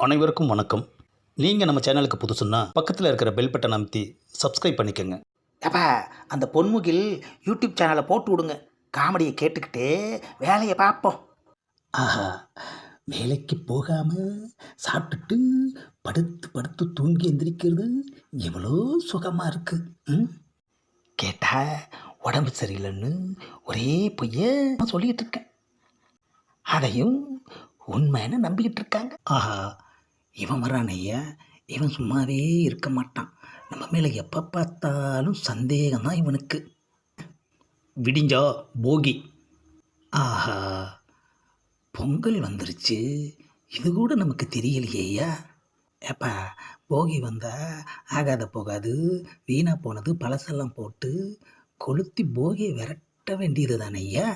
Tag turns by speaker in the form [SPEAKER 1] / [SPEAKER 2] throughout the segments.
[SPEAKER 1] அனைவருக்கும் வணக்கம். நீங்கள் நம்ம சேனலுக்கு புதுசுன்னா பக்கத்தில் இருக்கிற பெல் பட்டனை அமைத்தி சப்ஸ்கிரைப் பண்ணிக்கோங்க.
[SPEAKER 2] ஏப்பா அந்த பொன்முகில் யூடியூப் சேனலை போட்டு விடுங்க. காமெடியை கேட்டுக்கிட்டே வேலையை பார்ப்போம்.
[SPEAKER 1] ஆஹா வேலைக்கு போகாமல் சாப்பிட்டுட்டு படுத்து படுத்து தூங்கி எந்திரிக்கிறது எவ்வளோ சுகமாக இருக்கு ம்?
[SPEAKER 2] கேட்டா உடம்பு சரியில்லைன்னு ஒரே பொய்ய நான் சொல்லிட்டு இருக்கேன். அதையும் உண்மைன்னு நம்பிக்கிட்டு இருக்காங்க.
[SPEAKER 1] ஆஹா
[SPEAKER 2] இவன் வரான் ஐயா. இவன் சும்மாவே இருக்க மாட்டான். நம்ம மேலே எப்போ பார்த்தாலும் சந்தேகம் தான் இவனுக்கு.
[SPEAKER 1] விடிஞ்சா போகி.
[SPEAKER 2] ஆஹா பொங்கல் வந்துருச்சு. இது கூட நமக்கு தெரியலையே ஏப்பா போகி வந்தா ஆகாத போகாது வீணாக போனது பழசெல்லாம் போட்டு கொளுத்தி போகியை விரட்ட வேண்டியது தானே ஐயா.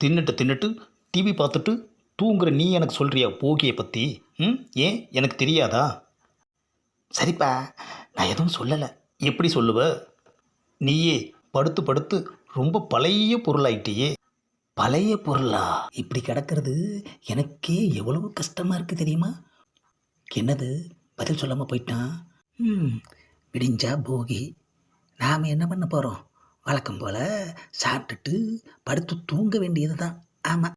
[SPEAKER 1] தின்னுட்டு தின்னுட்டு டிவி பார்த்துட்டு தூங்குற நீ எனக்கு சொல்கிறியா போகியை பற்றி ம்? ஏன்? எனக்கு தெரியாதா?
[SPEAKER 2] சரிப்பா நான் எதுவும் சொல்லலை.
[SPEAKER 1] எப்படி சொல்லுவ? நீயே படுத்து படுத்து ரொம்ப பழைய பொருளாயிட்டியே.
[SPEAKER 2] பழைய பொருளா? இப்படி கிடக்கிறது எனக்கே எவ்வளவு கஷ்டமாக இருக்குது தெரியுமா? என்னது? பதில் சொல்லாமல் போயிட்டான் ம் விடிஞ்சா போகி. நாம் என்ன பண்ண போகிறோம் வழக்கம் போல் சாப்பிட்டுட்டு படுத்து தூங்க வேண்டியது தான் ஆமாம்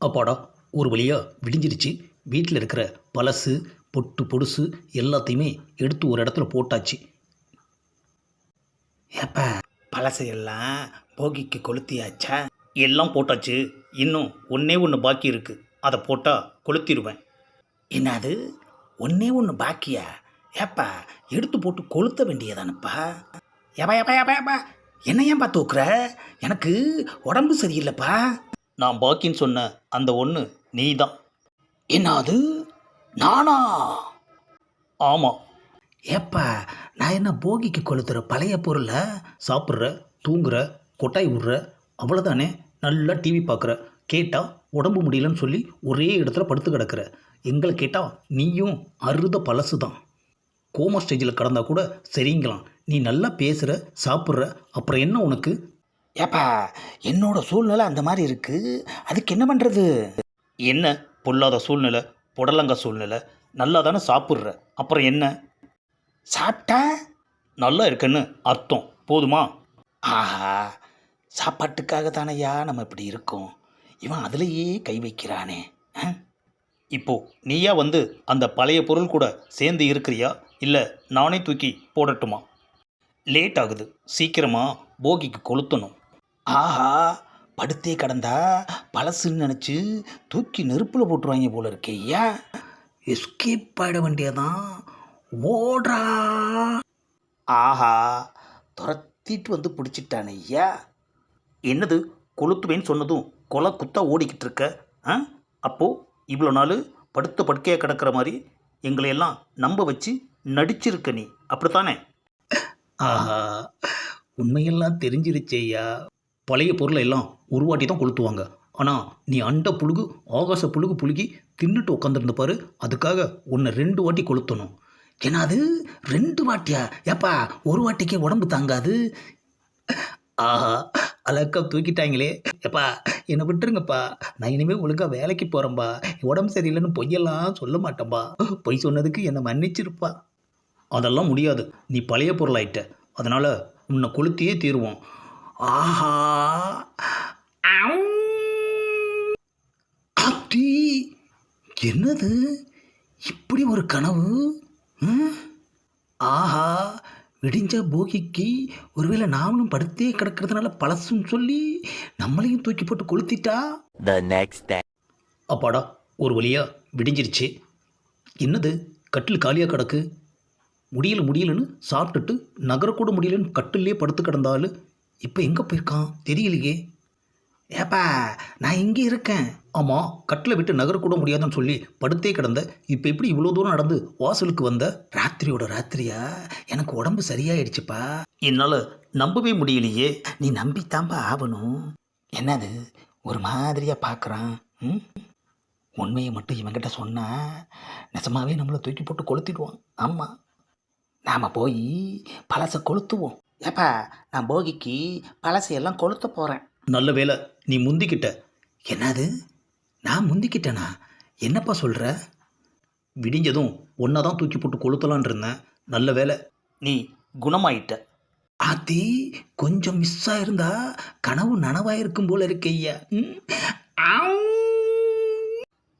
[SPEAKER 1] அப்பாடா ஒரு வழியாக விடிஞ்சிருச்சு வீட்டில் இருக்கிற பழசு பொட்டு பொடுசு எல்லாத்தையுமே எடுத்து ஒரு இடத்துல போட்டாச்சு.
[SPEAKER 2] ஏப்பா எல்லாம் போகிக்கு கொளுத்தியாச்சா?
[SPEAKER 1] எல்லாம் போட்டாச்சு. இன்னும் ஒன்றே ஒன்று பாக்கி இருக்குது அதை போட்டால் கொளுத்திடுவேன்
[SPEAKER 2] என்னது? ஒன்றே ஒன்று பாக்கியா? ஏப்பா எடுத்து போட்டு கொளுத்த வேண்டியதானப்பா? ஏப்பா ஏப்பா ஏப்பா ஏப்பா என்ன ஏன்பா தூக்குற? எனக்கு உடம்பு சரியில்லைப்பா.
[SPEAKER 1] நான் பாக்கின்னு சொன்ன அந்த ஒன்று நீ தான்
[SPEAKER 2] என்னது? நானா?
[SPEAKER 1] ஆமாம்
[SPEAKER 2] ஏப்பா நான் என்ன போகிக்கு கொளுத்துற பழைய பொருளை?
[SPEAKER 1] சாப்பிட்ற தூங்குற கொட்டாய் விடுற அவ்வளோதானே நல்லா டிவி பார்க்குற கேட்டால் உடம்பு முடியலன்னு சொல்லி ஒரே இடத்துல படுத்து கிடக்குற. எங்களை கேட்டால் நீயும் அறுத பழசு தான் கோமா ஸ்டேஜில் கடந்தால் கூட சரிங்களாம். நீ நல்லா பேசுகிற சாப்பிட்ற அப்புறம் என்ன உனக்கு?
[SPEAKER 2] ஏப்பா என்னோட சூழ்நிலை அந்த மாதிரி இருக்கு. அதுக்கு என்ன பண்ணுறது
[SPEAKER 1] என்ன? பொல்லாத சூழ்நிலை புடலங்க சூழ்நிலை நல்லா தானே சாப்பிட்ற. அப்புறம் என்ன?
[SPEAKER 2] சாப்பிட்டா?
[SPEAKER 1] நல்லா இருக்குன்னு அர்த்தம். போதுமா?
[SPEAKER 2] ஆஹா சாப்பாட்டுக்காக தானையா நம்ம இப்படி இருக்கோம்? இவன் அதுலேயே கை வைக்கிறானே?
[SPEAKER 1] இப்போ நீயா வந்து அந்த பழைய பொருள் கூட சேர்ந்து இருக்கிறியா? இல்லை நானே தூக்கி போடட்டுமா? லேட் ஆகுது. சீக்கிரமா போகிக்கு கொளுத்தணும்.
[SPEAKER 2] ஆஹா படுத்தே கடந்தா பழசுன்னு நினச்சி தூக்கி நெருப்பில் போட்டுருவாங்க போல இருக்கேயா எஸ்கேப் ஆகிட வேண்டியதான் ஓடுறா. ஆஹா துரத்திட்டு வந்து பிடிச்சிட்டானே ஐயா.
[SPEAKER 1] என்னது கொளுத்துவேன்னு சொன்னதும் கொலை குத்தா ஓடிக்கிட்டு இருக்க? ஆ? அப்போது இவ்வளோ நாள் படுத்த படுக்கையாக கிடக்கிற மாதிரி எங்களையெல்லாம் நம்ப வச்சு நடிச்சிருக்க நீ. அப்படித்தானே?
[SPEAKER 2] ஆஹா உண்மையெல்லாம் தெரிஞ்சிருச்சேய்யா
[SPEAKER 1] பழைய பொருளை எல்லாம் ஒரு வாட்டி தான் கொளுத்துவாங்க. ஆனால் நீ அண்ட புழுகு ஆகாச புழுகு புழுகி தின்னுட்டு உட்காந்துருந்த பாரு அதுக்காக உன்னை ரெண்டு வாட்டி கொளுத்தணும்.
[SPEAKER 2] ஏன்னா அது ரெண்டு வாட்டியா? ஏப்பா ஒரு வாட்டிக்கே உடம்பு தாங்காது.
[SPEAKER 1] ஆஹா அழக்கா தூக்கிட்டாங்களே. எப்பா என்னை விட்டுருங்கப்பா. நான் இனிமேல் ஒழுங்காக வேலைக்கு போகிறேன்பா உடம்பு சரியில்லைன்னு பொய்யெல்லாம் சொல்ல மாட்டேன்பா. பொய் சொன்னதுக்கு என்னை மன்னிச்சிருப்பா. அதெல்லாம் முடியாது. நீ பழைய பொருளாயிட்ட. அதனால் உன்னை கொளுத்தியே தீருவோம்.
[SPEAKER 2] ஆஹா. அத்தி. என்னது? இப்படி ஒரு கனவு? ஆஹா. விடிஞ்ச போகிக்கு ஒருவேளை நாமளும் படுத்தே கிடக்கிறதுனால பழசுன்னு சொல்லி நம்மளையும் தூக்கி போட்டு கொளுத்திட்டா?
[SPEAKER 3] Next day.
[SPEAKER 1] அப்பாடா ஒரு வழியா விடிஞ்சிருச்சு. என்னது? கட்டில் காலியாக கிடக்கு. முடியல முடியலன்னு சாப்பிட்டுட்டு நகரக்கூட முடியலன்னு கட்டிலே படுத்து கிடந்தாலும் இப்போ எங்கே போயிருக்கான்? தெரியலையே.
[SPEAKER 2] ஏப்பா நான் இங்கே இருக்கேன்.
[SPEAKER 1] ஆமாம் கட்டில் விட்டு நகரக்கூட முடியாதுன்னு சொல்லி படுத்தே கிடந்த இப்போ எப்படி இவ்வளோ தூரம் நடந்து வாசலுக்கு வந்த
[SPEAKER 2] ராத்திரியோட ராத்திரியா? எனக்கு உடம்பு சரியாயிடுச்சுப்பா.
[SPEAKER 1] என்னால் நம்பவே முடியலையே.
[SPEAKER 2] நீ நம்பித்தாம்பா ஆகணும். என்னது ஒரு மாதிரியாக பார்க்குறான் ம்? உண்மையை மட்டும் இவங்கிட்ட சொன்னால் நிஜமாவே நம்மளை தூக்கி போட்டு கொளுத்திடுவான். ஆமாம் நாம் போய் பழசை கொளுத்துவோம். ஏப்பா நான் போகிக்கு பழசையெல்லாம் கொளுத்த போகிறேன்
[SPEAKER 1] நல்ல வேலை நீ முந்திக்கிட்ட.
[SPEAKER 2] என்னது? நான் முந்திக்கிட்டேனா? என்னப்பா சொல்கிற
[SPEAKER 1] விடிஞ்சதும் ஒன்றை தான் தூக்கி போட்டு கொளுத்தலான் இருந்தேன். நல்ல வேலை நீ குணமாயிட்ட.
[SPEAKER 2] ஆத்தி கொஞ்சம் மிஸ் ஆயிருந்தா கனவு நனவாயிருக்கும் போல இருக்கு ஐயா ம். ஆம்.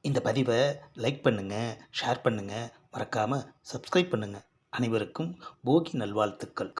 [SPEAKER 1] இந்த பதிவை லைக் பண்ணுங்கள் ஷேர் பண்ணுங்கள் மறக்காமல் சப்ஸ்கிரைப் பண்ணுங்கள் அனைவருக்கும் போகி நல்வாழ்த்துக்கள்.